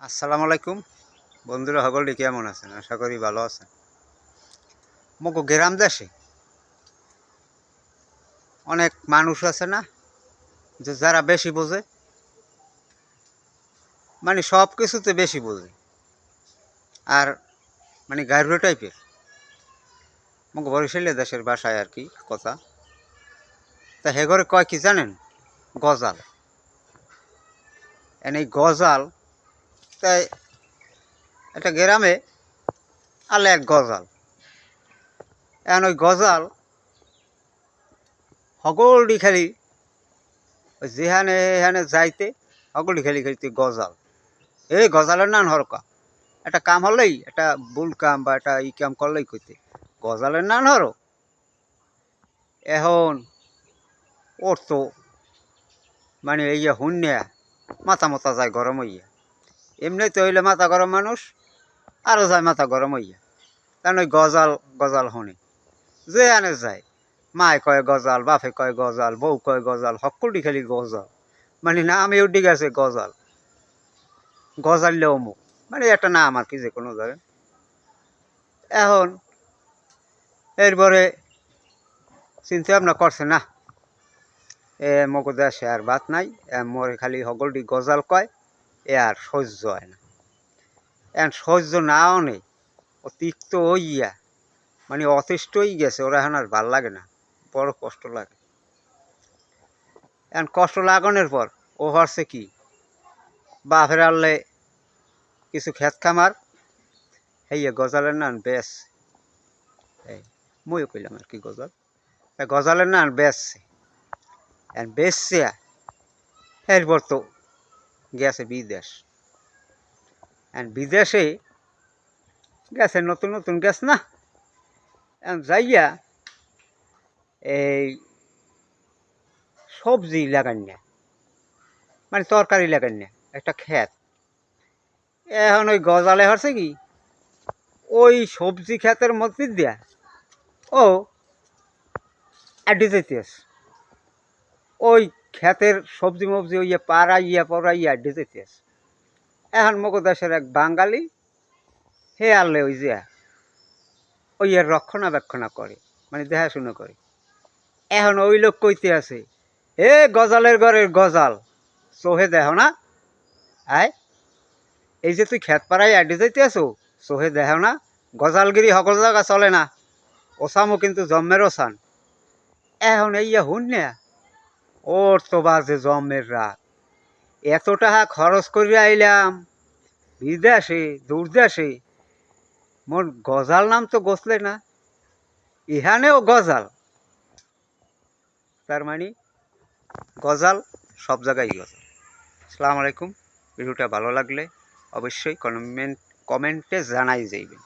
আসসালামু আলাইকুম। বন্ধুরা সকলটি কেমন আছেন? আশা করি ভালো আছেন। মগো গ্রাম দেশে অনেক মানুষ আছে না, যে যারা বেশি বোঝে মানে সব কিছুতে বেশি বোঝে। আর মানে গার্ভ টাইপের। মগো বরিশালে দেশের বাসায় আর কি কথা। তা হে ঘরে কয় কি জানেন? গজাল। এন গজাল তাই একটা গ্রামে আলে এক গজাল। এখন ওই গজাল সকলটি খালি ওই যেখানে এখানে যাইতে সকলটি খালি খালিতে গজাল। এই গজালের নাম হরকা। একটা কাম হলেই, একটা ভুল কাম বা একটা ই কাম করলেই কইতে। গজালের নাম হরো। এখন ওর তো মানে এই যে হুন্যা মাথা মাথা যায় গরম হইয়া। এমনিতে হইলে মাথা গরম মানুষ আরও যায় মাথা গরম হইয়া। কারণ ওই গজাল গজাল শুনি যে আনে যায়, মায় কয় গজাল, বাপে কয় গজাল, বউ কয় গজাল সকলটি খালি গজাল। মানে না, আমি উঠি গেছে গজাল। গজাললে অমুক মানে একটা নাম আর কি যে কোনো ধরেন। এখন, এরপরে চিন্তা ভাবনা করছে, না, এ মগো দেশে আর বাত নাই মরে খালি সকলটি গজাল কয় এ আর সহ্য হয় না। এখন সহ্য নাও নেই ও তিক্ত হইয়া মানে অতিষ্ঠ হয়ে গেছে, ওরা এখন আর ভালো লাগে না, বড় কষ্ট লাগে। এখন কষ্ট লাগানোর পর ও হরছে কি, বাপের আনলে কিছু ক্ষেত খামার হেয়ে গজালের নান বেশ ময়ও কইলাম আর কি গজাল। গজালের নান বেচছে। এখন বেচছে এরপর তো গেছে বিদেশ। বিদেশে গেছে নতুন নতুন গ্যাস না। যাইয়া এই সবজি লাগান না। মানে তরকারি লাগান না, একটা ক্ষেত। এখন ওই গজালে হচ্ছে কি, ওই সবজি ক্ষেতের মধ্যে দিয়া ও যেতেস ওই ক্ষেতের সবজি মবজি ওই পাড়াইয়া পড়াইয়া আড্ডি যেতেস এখন মগো দেশের এক বাঙালি, হে আনলে ওই যে, ওই এর রক্ষণাবেক্ষণা করে মানে দেখাশুনো করে। এখন ওই লোক কইতে আছে, এ গজালের ঘরের গজাল সোহে দেহ না। আয়, এই যে তুই খেত পাড়ায় আড্ডি যাইতে আছো সোহে দেহ না। গজালগিরি সকল জায়গা চলে না। ওসামও কিন্তু জন্মের ওসান। এখন এই হুন না ওর তো বাজে জমের রাত। এত টাকা খরচ করে আইলাম, বিদেশে, দূরদেশে। মোর গজাল নাম তো গছলে না, ইহানেও গজাল। তার মানে গজাল সব জায়গায় গজাল। আসসালামু আলাইকুম, ভিডিওটা ভালো লাগলে অবশ্যই কমেন্ট কমেন্টে জানাই যাইবেন।